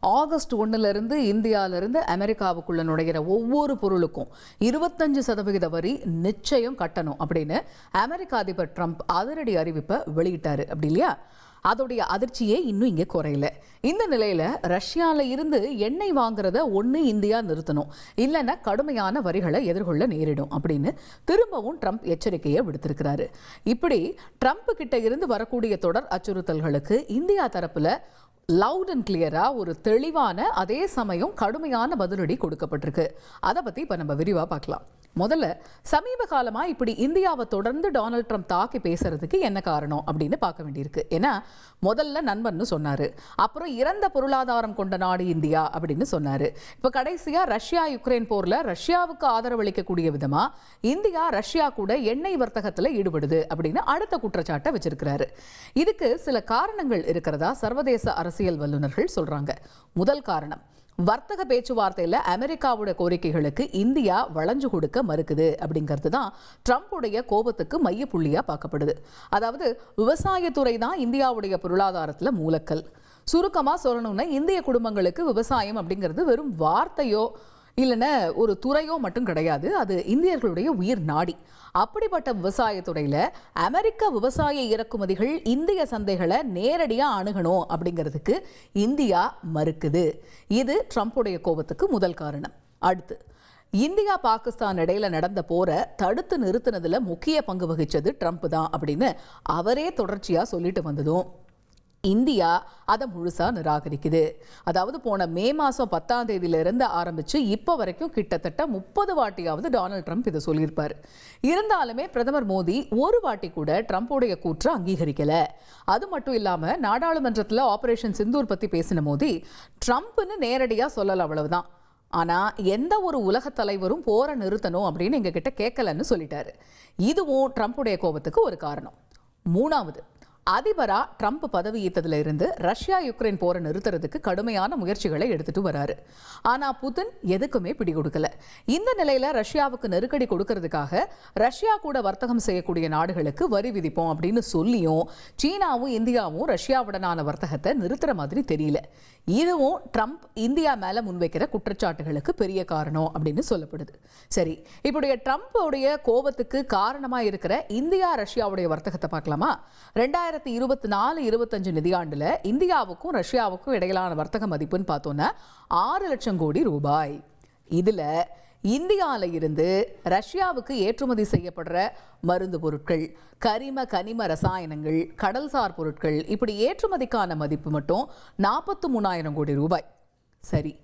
August ஒன்னுலேருந்து இந்தியாவிலிருந்து அமெரிக்காவுக்குள்ள நுழைகிற ஒவ்வொரு பொருளுக்கும் இருபத்தஞ்சு சதவிகித வரி நிச்சயம் கட்டணும் அப்படின்னு அமெரிக்க அதிபர் ட்ரம்ப் அதிரடி அறிவிப்பை வெளியிட்டாரு. அப்படி இல்லையா? அதோடைய அதிர்ச்சியே இன்னும் இங்கே குறையல. இந்த நிலையில ரஷ்யால இருந்து எண்ணெய் வாங்குறத ஒன்று இந்தியா நிறுத்தணும். இல்லைன்னா கடுமையான வரிகளை எதிர்கொள்ள நேரிடும் அப்படின்னு திரும்பவும் ட்ரம்ப் எச்சரிக்கையை விடுத்திருக்கிறாரு. இப்படி ட்ரம்ப் கிட்ட இருந்து வரக்கூடிய தொடர் அச்சுறுத்தல்களுக்கு இந்தியா தரப்புல லவுட் அண்ட் கிளியராக ஒரு தெளிவான அதே சமயம் கடுமையான பதிலடி கொடுக்கப்பட்டிருக்கு. அதை பத்தி இப்ப நம்ம விரிவா பார்க்கலாம். முதல்ல சமீப காலமா இப்படி இந்தியாவை தொடர்ந்து டொனால்ட் ட்ரம்ப் தாக்கி பேசுறதுக்கு என்ன காரணம் அப்படின்னு பார்க்க வேண்டியிருக்கு. ஏன்னா முதல்ல நண்பன்னு சொன்னாரு. அப்புறம் இறந்த பொருளாதாரம் கொண்ட நாடு இந்தியா அப்படின்னு சொன்னாரு. இப்ப கடைசியா ரஷ்யா யுக்ரைன் போர்ல ரஷ்யாவுக்கு ஆதரவளிக்கக்கூடிய விதமா இந்தியா ரஷ்யா கூட எண்ணெய் வர்த்தகத்துல ஈடுபடுது அப்படின்னு அடுத்த குற்றச்சாட்டை வச்சிருக்கிறாரு. இதுக்கு சில காரணங்கள் இருக்கிறதா சர்வதேச அரசியல் வல்லுநர்கள் சொல்றாங்க. முதல் காரணம் வர்த்தக பேச்சுவார்த்தையில் அமெரிக்காவோட கோரிக்கைகளுக்கு இந்தியா வளைஞ்சு கொடுக்க மறுக்குது அப்படிங்கிறது தான் ட்ரம்ப்புடைய கோபத்துக்கு மையப்புள்ளியாக பார்க்கப்படுது. அதாவது விவசாயத்துறை தான் இந்தியாவுடைய பொருளாதாரத்தில் மூலக்கல். சுருக்கமாக சொல்லணும்னா இந்திய குடும்பங்களுக்கு விவசாயம் அப்படிங்கிறது வெறும் வார்த்தையோ இல்லைன்னா ஒரு துறையோ மட்டும் கிடையாது அது இந்தியர்களுடைய உயிர் நாடி. அப்படிப்பட்ட விவசாயத்துறையில் அமெரிக்க விவசாய இறக்குமதிகள் இந்திய சந்தைகளை நேரடியாக அணுகணும் அப்படிங்கிறதுக்கு இந்தியா மறுக்குது. இது ட்ரம்ப்புடைய கோபத்துக்கு முதல் காரணம். அடுத்து இந்தியா பாகிஸ்தான் இடையில நடந்த போரை தடுத்து நிறுத்தினதுல முக்கிய பங்கு வகித்தது ட்ரம்ப் தான் அப்படின்னு அவரே தொடர்ச்சியாக சொல்லிட்டு வந்ததும் இந்தியா அதை முழுசாக நிராகரிக்குது. அதாவது போன மே மாதம் பத்தாம் தேதியிலிருந்து ஆரம்பித்து இப்போ வரைக்கும் கிட்டத்தட்ட முப்பது வாட்டியாவது டொனால்ட் ட்ரம்ப் இதை சொல்லியிருப்பார். இருந்தாலுமே பிரதமர் மோடி ஒரு வாட்டி கூட ட்ரம்ப்போடைய கூற்றை அங்கீகரிக்கலை. அது மட்டும் இல்லாமல் நாடாளுமன்றத்தில் ஆபரேஷன் சிந்தூர் பற்றி பேசின மோடி ட்ரம்ப்னு நேரடியாக சொல்லலை அவ்வளவுதான். ஆனால் எந்த ஒரு உலக தலைவரும் போரை நிறுத்தணும் அப்படின்னு எங்ககிட்ட கேட்கலன்னு சொல்லிட்டாரு. இதுவும் ட்ரம்ப்புடைய கோபத்துக்கு ஒரு காரணம். மூணாவது அதிபரா ட்ரம்ப் பதவியேற்றதுல இருந்து ரஷ்யா யுக்ரைன் போரை நிறுத்துறதுக்கு கடுமையான முயற்சிகளை எடுத்துட்டு வராரு. ஆனா புதின் எதுக்குமே பிடி கொடுக்கல இந்த நிலையில ரஷ்யாவுக்கு நெருக்கடி கொடுக்கறதுக்காக ரஷ்யா கூட வர்த்தகம் செய்யக்கூடிய நாடுகளுக்கு வரி விதிப்போம் அப்படின்னு சொல்லியும் சீனாவும் இந்தியாவும் ரஷ்யாவுடனான வர்த்தகத்தை நிறுத்துற மாதிரி தெரியல. இதுவும் ட்ரம்ப் இந்தியா மேல முன்வைக்கிற குற்றச்சாட்டுகளுக்கு பெரிய காரணம் அப்படின்னு சொல்லப்படுது. சரி இப்படிய ட்ரம்ப்போடைய கோபத்துக்கு காரணமா இருக்கிற இந்தியா ரஷ்யாவுடைய வர்த்தகத்தை பார்க்கலாமா? ரெண்டாயிரம் ரெண்டாயிரத்தி இருபத்தி நாலு இருபத்தஞ்சு நிதியாண்டுல இந்தியாவுக்கும் ரஷ்யாவுக்கும் இடையிலான வர்த்தக மதிப்புன்னு பார்த்தோன்னா ஆறு லட்சம் கோடி ரூபாய். இதில் இந்தியாவில் இருந்து ரஷ்யாவுக்கு ஏற்றுமதி செய்யப்படுற மருந்து பொருட்கள் கரிம கனிம ரசாயனங்கள் கடல்சார் பொருட்கள் இப்படி ஏற்றுமதிக்கான மதிப்பு மட்டும் நாற்பத்து மூணாயிரம் கோடி ரூபாய். சரி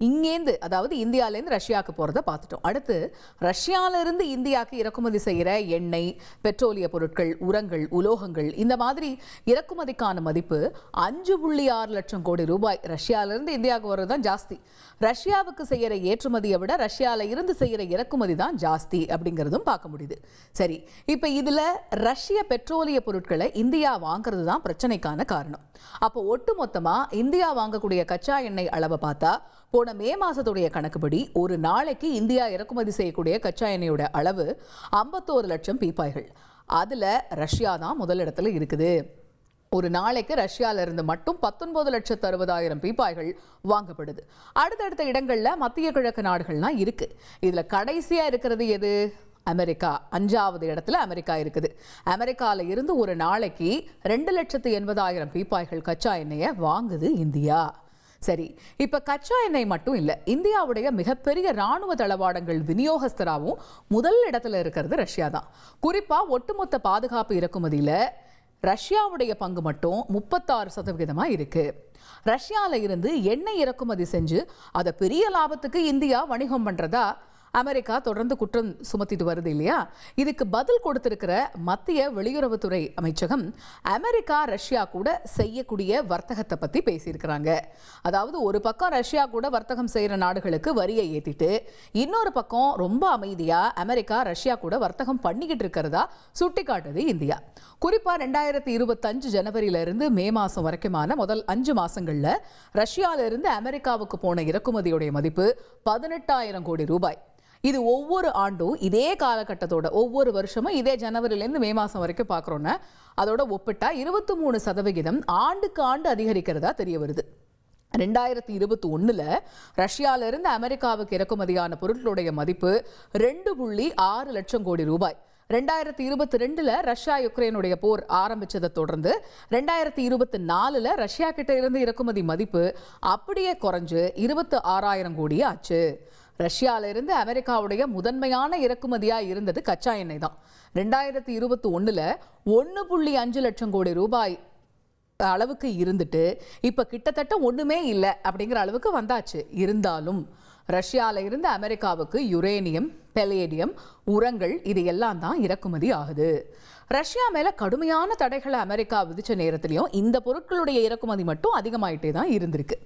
இங்கேருந்து அதாவது இந்தியாவிலேருந்து ரஷ்யாவுக்கு போகிறத பார்த்துட்டோம். அடுத்து ரஷ்யாவிலேருந்து இந்தியாவுக்கு இறக்குமதி செய்கிற எண்ணெய் பெட்ரோலிய பொருட்கள் உரங்கள் உலோகங்கள் இந்த மாதிரி இறக்குமதிக்கான மதிப்பு அஞ்சு புள்ளி ஆறு லட்சம் கோடி ரூபாய். ரஷ்யாவிலேருந்து இந்தியாவுக்கு வர்றது தான் ஜாஸ்தி. ரஷ்யாவுக்கு செய்கிற ஏற்றுமதியை விட ரஷ்யாவில் இருந்து செய்கிற இறக்குமதி தான் ஜாஸ்தி அப்படிங்கிறதும் பார்க்க முடியுது. சரி இப்போ இதில் ரஷ்ய பெட்ரோலிய பொருட்களை இந்தியா வாங்குறது தான் பிரச்சனைக்கான காரணம். அப்போ ஒட்டுமொத்தமாக இந்தியா வாங்கக்கூடிய கச்சா எண்ணெய் அளவை பார்த்தா போன மே மாதத்துடைய கணக்குப்படி ஒரு நாளைக்கு இந்தியா இறக்குமதி செய்யக்கூடிய கச்சா எண்ணெயோட அளவு ஐம்பத்தோரு லட்சம் பீப்பாய்கள். அதில் ரஷ்யா தான் முதலிடத்தில் இருக்குது. ஒரு நாளைக்கு ரஷ்யாவிலிருந்து இருந்து மட்டும் பத்தொன்பது லட்சத்து அறுபதாயிரம் பீப்பாய்கள் வாங்கப்படுது. அடுத்தடுத்த இடங்களில் மத்திய கிழக்கு நாடுகள்லாம் இருக்குது இதில் கடைசியாக இருக்கிறது எது? அமெரிக்கா. அஞ்சாவது இடத்துல அமெரிக்கா இருக்குது. அமெரிக்காவில் இருந்து ஒரு நாளைக்கு ரெண்டு லட்சத்து எண்பதாயிரம் பீப்பாய்கள் கச்சா எண்ணெயை வாங்குது இந்தியா. சரி இப்ப கச்சா எண்ணெய் மட்டும் இல்ல இந்தியாவுடைய மிகப்பெரிய ராணுவ தளவாடங்கள் விநியோகஸ்தராகவும் முதல் இடத்துல இருக்கிறது ரஷ்யா தான். குறிப்பா ஒட்டுமொத்த பாதுகாப்பு இறக்குமதியில ரஷ்யாவுடைய பங்கு மட்டும் முப்பத்தாறு சதவிகிதமா இருக்கு. ரஷ்யால இருந்து எண்ணெய் இறக்குமதி செஞ்சு அதை பெரிய லாபத்துக்கு இந்தியா வணிகம் பண்றதா அமெரிக்கா தொடர்ந்து குற்றம் சுமத்திட்டு வருது இல்லையா? இதுக்கு பதில் கொடுத்திருக்கிற மத்திய வெளியுறவுத்துறை அமைச்சகம் அமெரிக்கா ரஷ்யா கூட செய்யக்கூடிய வர்த்தகத்தை பற்றி பேசியிருக்கிறாங்க. அதாவது ஒரு பக்கம் ரஷ்யா கூட வர்த்தகம் செய்கிற நாடுகளுக்கு வரியை ஏற்றிட்டு இன்னொரு பக்கம் ரொம்ப அமைதியாக அமெரிக்கா ரஷ்யா கூட வர்த்தகம் பண்ணிக்கிட்டு இருக்கிறதா சுட்டிக்காட்டுது இந்தியா. குறிப்பாக ரெண்டாயிரத்தி இருபத்தஞ்சு ஜனவரியில இருந்து மே மாதம் வரைக்குமான முதல் அஞ்சு மாசங்கள்ல ரஷ்யால இருந்து அமெரிக்காவுக்கு போன இறக்குமதியுடைய மதிப்பு பதினெட்டாயிரம் கோடி ரூபாய். இது ஒவ்வொரு ஆண்டும் இதே காலகட்டத்தோட ஒவ்வொரு வருஷமும் இதே ஜனவரிலேருந்து மே மாதம் வரைக்கும் பார்க்குறோன்னா அதோட ஒப்பிட்டா இருபத்தி மூணு சதவிகிதம் ஆண்டுக்கு ஆண்டு அதிகரிக்கிறதா தெரிய வருது. ரெண்டாயிரத்தி இருபத்தி ஒன்றில் ரஷ்யாவிலிருந்து அமெரிக்காவுக்கு இறக்குமதியான பொருட்களுடைய மதிப்பு ரெண்டு புள்ளி ஆறு லட்சம் கோடி ரூபாய். ரெண்டாயிரத்தி இருபத்தி ரெண்டில் ரஷ்யா யுக்ரைனுடைய போர் ஆரம்பிச்சதை தொடர்ந்து ரெண்டாயிரத்தி இருபத்தி நாலில் ரஷ்யா கிட்ட இருந்து இறக்குமதி மதிப்பு அப்படியே குறைஞ்சு இருபத்தி ஆறாயிரம் கோடி ஆச்சு. ரஷ்யாவிலிருந்து இருந்து அமெரிக்காவுடைய முதன்மையான இறக்குமதியாக இருந்தது கச்சா எண்ணெய் தான். ரெண்டாயிரத்தி இருபத்தி ஒன்றில் ஒன்று புள்ளி அஞ்சு லட்சம் கோடி ரூபாய் அளவுக்கு இருந்துட்டு இப்போ கிட்டத்தட்ட ஒன்றுமே இல்லை அப்படிங்கிற அளவுக்கு வந்தாச்சு. இருந்தாலும் ரஷ்யாவில் இருந்து அமெரிக்காவுக்கு யுரேனியம் பெலேடியம் உரங்கள் இது எல்லாம் தான் இறக்குமதி ஆகுது. ரஷ்யா மேலே கடுமையான தடைகளை அமெரிக்கா விதித்த நேரத்திலையும் இந்த பொருட்களுடைய இறக்குமதி மட்டும் அதிகமாயிட்டே தான் இருந்திருக்கு.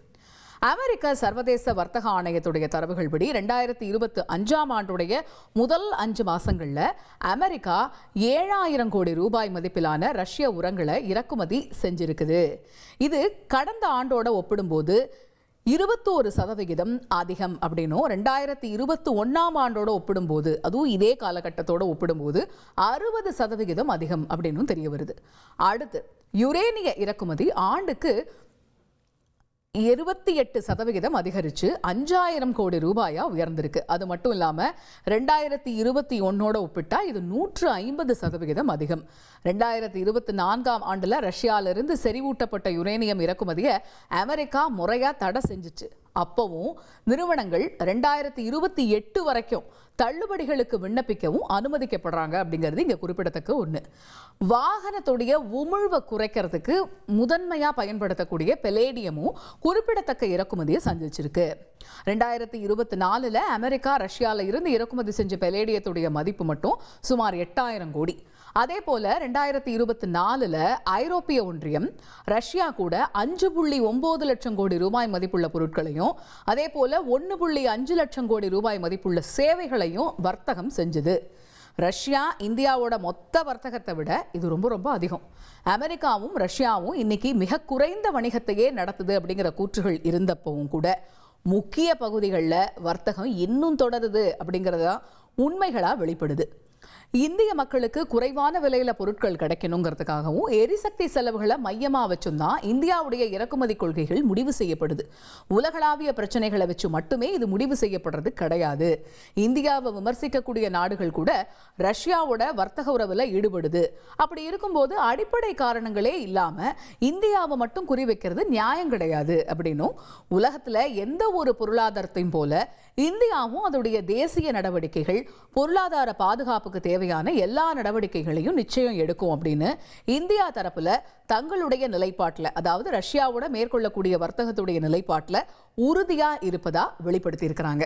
அமெரிக்க சர்வதேச வர்த்தக ஆணையத்துடைய தரவுகள் படி ரெண்டாயிரத்தி இருபத்தி அஞ்சாம் ஆண்டுடைய முதல் அஞ்சு மாசங்கள்ல அமெரிக்கா ஏழாயிரம் கோடி ரூபாய் மதிப்பிலான ரஷ்ய உரங்களை இறக்குமதி செஞ்சிருக்குது. இது கடந்த ஆண்டோட ஒப்பிடும்போது இருபத்தோரு சதவிகிதம் அதிகம் அப்படின்னும் ரெண்டாயிரத்தி இருபத்தி ஒன்றாம் ஆண்டோட ஒப்பிடும்போது அதுவும் இதே காலகட்டத்தோட ஒப்பிடும்போது அறுபது சதவிகிதம் அதிகம் அப்படின்னும் தெரிய வருது. அடுத்து யுரேனிய இறக்குமதி ஆண்டுக்கு இருபத்தி எட்டு சதவிகிதம் அதிகரித்து அஞ்சாயிரம் கோடி ரூபாயா உயர்ந்திருக்கு. அது மட்டும் இல்லாமல் ரெண்டாயிரத்தி இருபத்தி ஒன்னோட ஒப்பிட்டா இது நூற்று ஐம்பது சதவிகிதம் அதிகம். ரெண்டாயிரத்தி இருபத்தி நான்காம் ஆண்டில் ரஷ்யாவிலிருந்து செறிவூட்டப்பட்ட யுரேனியம் இறக்குமதியை அமெரிக்கா முறையாக தடை செஞ்சுச்சு. அப்பவும் நிறுவனங்கள் ரெண்டாயிரத்தி இருபத்தி எட்டு வரைக்கும் தள்ளுபடிகளுக்கு விண்ணப்பிக்கவும் அனுமதிக்கப்படுறாங்க அப்படிங்கிறது இங்கே குறிப்பிடத்தக்க ஒன்று வாகனத்துடைய உமிழ்வை குறைக்கிறதுக்கு முதன்மையாக பயன்படுத்தக்கூடிய பெலேடியமும் குறிப்பிடத்தக்க இறக்குமதியை சந்திச்சிருக்கு ரெண்டாயிரத்தி இருபத்தி நாலில் அமெரிக்கா ரஷ்யாவில் இருந்து இறக்குமதி செஞ்ச பெலேடியத்துடைய மதிப்பு மட்டும் சுமார் எட்டாயிரம் கோடி. அதே போல ரெண்டாயிரத்தி இருபத்தி நாலுல ஐரோப்பிய ஒன்றியம் ரஷ்யா கூட அஞ்சு புள்ளி ஒன்பது லட்சம் கோடி ரூபாய் மதிப்புள்ள பொருட்களையும் அதே போல ஒன்று புள்ளி அஞ்சு லட்சம் கோடி ரூபாய் மதிப்புள்ள சேவைகளையும் வர்த்தகம் செஞ்சது. ரஷ்யா இந்தியாவோட மொத்த வர்த்தகத்தை விட இது ரொம்ப ரொம்ப அதிகம். அமெரிக்காவும் ரஷ்யாவும் இன்னைக்கு மிக குறைந்த வணிகத்தையே நடத்துது அப்படிங்கிற கூற்றுகள் இருந்தப்பவும் கூட முக்கிய பகுதிகளில் வர்த்தகம் இன்னும் தொடருது அப்படிங்கிறது தான் உண்மைகளாக வெளிப்படுது. இந்திய மக்களுக்கு குறைவான விலையில பொருட்கள் கிடைக்கணுங்கிறதுக்காகவும் எரிசக்தி செலவுகளை மையமா வச்சும் தான் இந்தியாவுடைய இறக்குமதி கொள்கைகள் முடிவு செய்யப்படுது. உலகளாவிய பிரச்சனைகளை வச்சு மட்டுமே இது முடிவு செய்யப்படுறது கிடையாது. இந்தியாவை விமர்சிக்கக்கூடிய நாடுகள் கூட ரஷ்யாவோட வர்த்தக உறவுல ஈடுபடுது. அப்படி இருக்கும்போது அடிப்படை காரணங்களே இல்லாம இந்தியாவை மட்டும் குறிவைக்கிறது நியாயம் கிடையாது அப்படின்னும் உலகத்துல எந்த ஒரு பொருளாதாரத்தையும் போல இந்தியாவும் அதோடைய தேசிய நடவடிக்கைகள் பொருளாதார பாதுகாப்புக்கு தேவையான எல்லா நடவடிக்கைகளையும் நிச்சயம் எடுக்கும் அப்படின்னு இந்தியா தரப்புல தங்களுடைய நிலைப்பாட்டில் அதாவது ரஷ்யாவோட மேற்கொள்ளக்கூடிய வர்த்தகத்துடைய நிலைப்பாட்டில் உறுதியா இருப்பதா வெளிப்படுத்தியிருக்கிறாங்க.